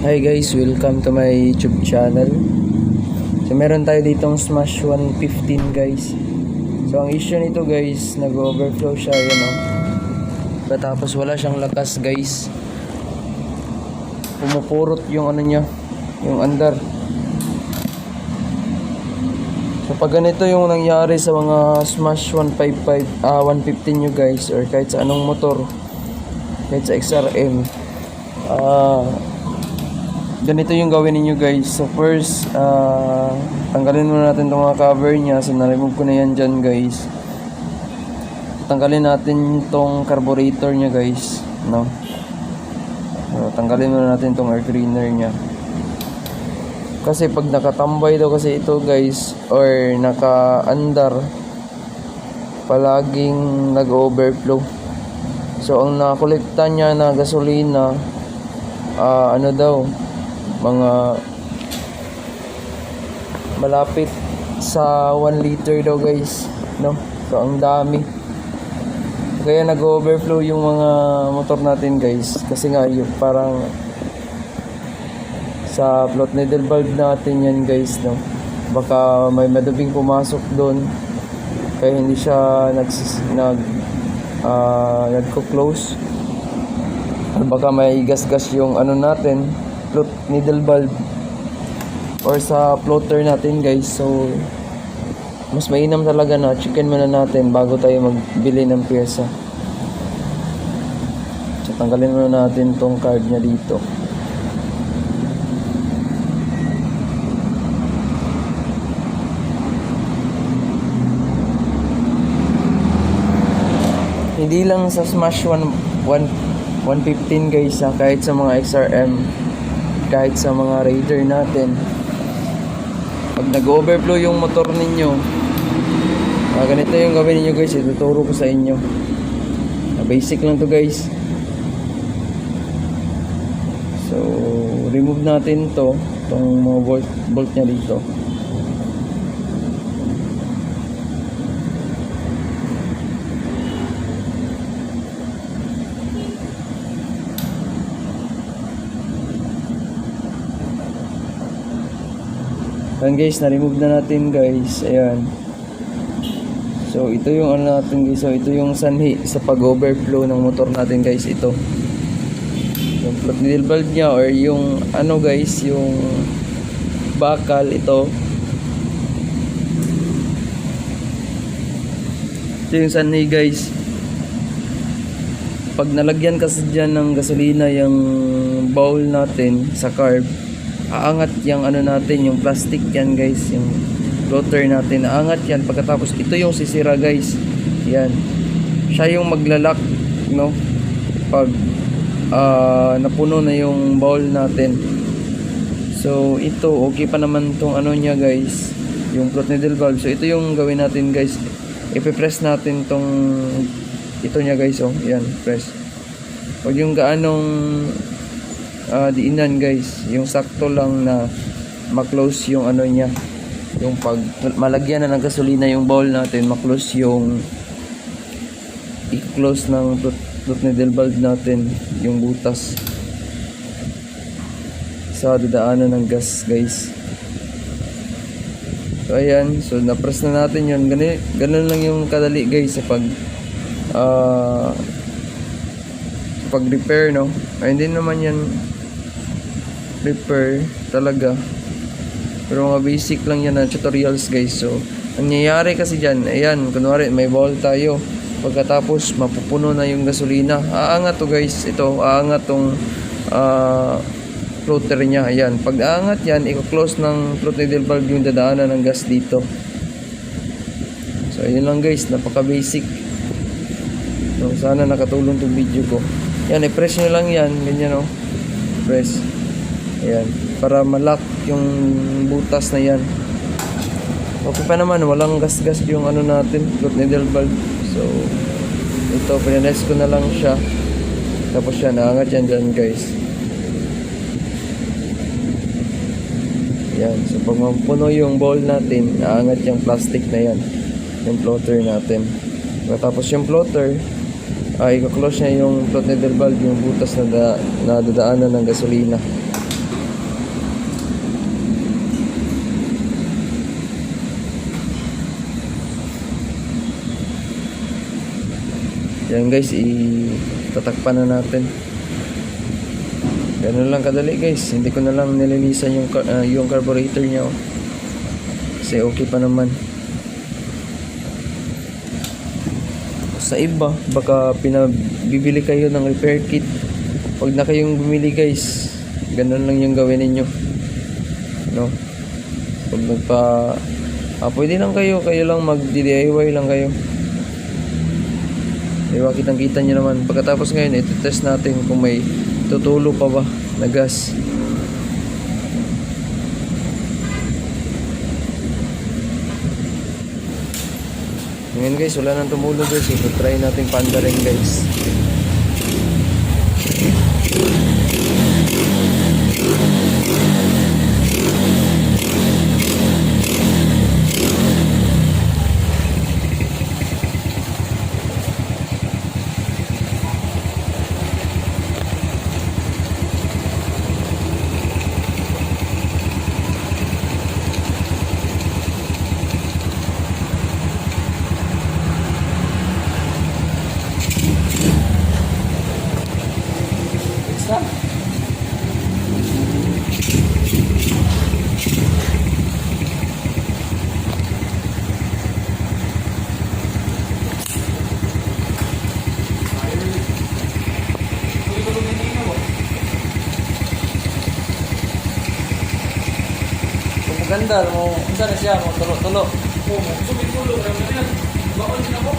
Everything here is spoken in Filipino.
Hi guys, welcome to my YouTube channel. So meron tayo ditong Smash 115 guys. So ang issue nito guys, nag-overflow siya, yun o. Tapos wala siyang lakas guys. Pumupurot yung ano niya, yung andar. So pag ganito yung nangyari sa mga Smash 155, ah 115 nyo guys, or kahit sa anong motor, kahit sa XRM, ah ganito yung gawin ninyo guys. So first, ah tanggalin muna natin itong mga cover niya. So na-remove ko na yan dyan guys. Tanggalin natin itong carburetor niya guys. No? So, tanggalin muna natin itong air cleaner niya. Kasi pag nakatambay daw kasi ito guys, or naka-andar, palaging nag-overflow. So ang nakolekta niya na gasolina, ah ano daw, mga malapit sa 1 liter daw guys no? So ang dami. Kaya nag-overflow yung mga motor natin guys. Kasi nga yung parang sa float needle valve natin yan guys no? Baka may madubing pumasok doon. Kaya hindi siya nagsis, nag ah, nagko-close. Baka may gas-gas yung ano natin float needle valve or sa floater natin guys. So mas mainam talaga na chicken muna natin bago tayo magbili ng pyesa. So tanggalin muna natin tong card niya dito. Hindi lang sa Smash 1, 1 115 guys ha, kahit sa mga XRM kahit sa mga Raider natin. Pag nag-overflow yung motor ninyo ah, ganito yung gawin ninyo guys ituturo ko sa inyo. Ah, basic lang to guys. So remove natin to itong mga bolt, bolt nya dito Ayan guys, na-remove na natin guys. Ayan. So ito yung ano natin guys. So ito yung sanhi sa pag-overflow ng motor natin guys. Ito. Yung float needle valve niya or yung ano guys, yung bakal ito. Ito yung sanhi guys. Pag nalagyan kasi dyan ng gasolina yung bowl natin sa carb, aangat yung ano natin, yung plastic yan guys, yung floater natin, aangat yan pagkatapos ito yung sisira guys. Yan. Siya yung maglalak, no? Pag ah, napuno na yung bowl natin. So ito, okay pa naman tong ano niya guys, yung float needle valve. So ito yung gawin natin guys. Ipipress natin tong ito niya guys, oh. Yan, press. Huwag yung gaanong ah diinan guys. Yung sakto lang na maklose yung ano niya. Yung pag malagyan na ng gasolina yung bowl natin maklose yung i-close ng float needle valve natin yung butas. Sa dadaanan ng gas guys. So ayan. So na-press na natin yun. Ganun, ganun lang yung kadali guys sa pag ah pag repair no? Ay hindi naman yan repair talaga. Pero mga basic lang yan na tutorials guys. So ang nangyayari kasi dyan ayan kunwari may ball tayo. Pagkatapos mapupuno na yung gasolina. Aangat to guys. Ito aangat tong ah, floater niya. Ayan pag aangat yan i-close ng needle valve yung dadaanan ng gas dito. So ayun lang guys. Napaka basic so, sana nakatulong tong video ko. Yan i-press nyo lang yan. Ganyan o press Ayan, para malak yung butas na yan. Okay pa naman, walang gas-gas yung ano natin, float needle valve. So, ito, pinines ko na lang siya. Tapos yan, naangat yan dyan guys. Yan, so pag mapuno yung bowl natin, naangat yung plastic na yan. Yung floater natin. Tapos yung floater, ay i-close niya yung float needle valve, yung butas na, da, na dadaanan ng gasolina. Yan guys, itatakpan na natin. Ganun lang kadali guys. Hindi ko na lang nilinisan yung, ah, yung carburetor niya. Oh. Kasi okay pa naman. Sa iba, baka pinabibili kayo ng repair kit. Huwag na kayong bumili guys. Ganun lang yung gawin ninyo. No? Pag nagpa... Ah, pwede lang kayo. Kayo lang mag-DIY lang kayo. Diba, kitang-kita nyo naman. Pagkatapos ngayon, ito-test natin kung may tutulo pa ba na gas. Ngayon guys, wala nang tumulo guys. Ito try natin panda rin guys. Ganda, mo, unsa na siya, mo tulo-tulo. Oo, mo sumitulo ra man yan. Baon na ko.